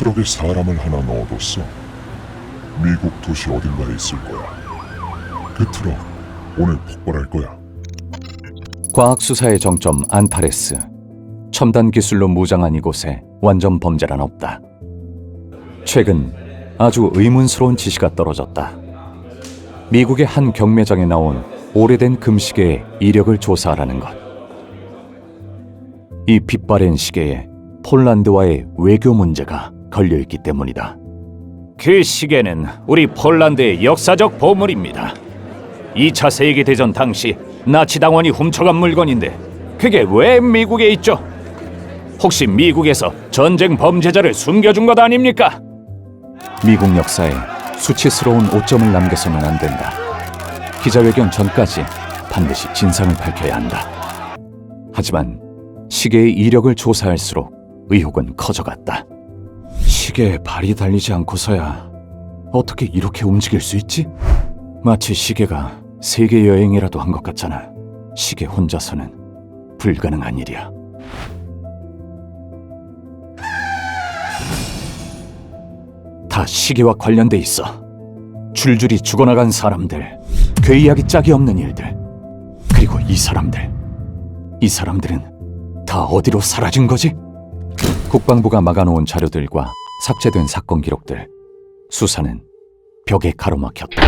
트럭에 사람을 하나 넣어뒀어. 미국 도시 어딘가에 있을 거야. 그 트럭 오늘 폭발할 거야. 과학 수사의 정점 안타레스. 첨단 기술로 무장한 이곳에 완전 범죄란 없다. 최근 아주 의문스러운 지시가 떨어졌다. 미국의 한 경매장에 나온 오래된 금시계의 이력을 조사하라는 것. 이 빛바랜 시계에 폴란드와의 외교 문제가 걸려 있기 때문이다. 그 시계는 우리 폴란드의 역사적 보물입니다. 2차 세계 대전 당시 나치 당원이 훔쳐간 물건인데 그게 왜 미국에 있죠? 혹시 미국에서 전쟁 범죄자를 숨겨준 것 아닙니까? 미국 역사에 수치스러운 오점을 남겨서는 안 된다. 기자회견 전까지 반드시 진상을 밝혀야 한다. 하지만 시계의 이력을 조사할수록 의혹은 커져갔다. 시계에 발이 달리지 않고서야 어떻게 이렇게 움직일 수 있지? 마치 시계가 세계 여행이라도 한 것 같잖아. 시계 혼자서는 불가능한 일이야. 다 시계와 관련돼 있어. 줄줄이 죽어나간 사람들, 괴이하기 짝이 없는 일들, 그리고 이 사람들. 이 사람들은 다 어디로 사라진 거지? 국방부가 막아놓은 자료들과 삭제된 사건 기록들. 수사는 벽에 가로막혔다.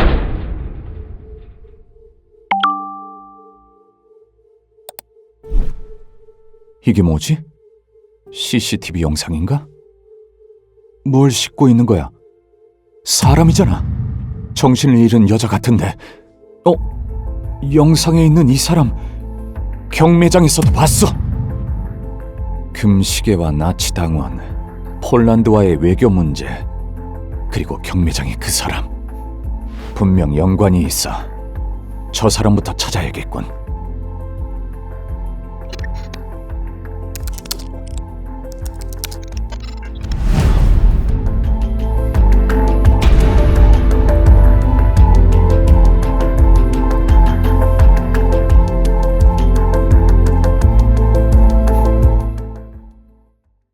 이게 뭐지? CCTV 영상인가? 뭘 싣고 있는 거야? 사람이잖아. 정신을 잃은 여자 같은데. 어? 영상에 있는 이 사람 경매장에서도 봤어. 금시계와 나치 당원, 폴란드와의 외교 문제, 그리고 경매장의 그 사람. 분명 연관이 있어. 저 사람부터 찾아야겠군.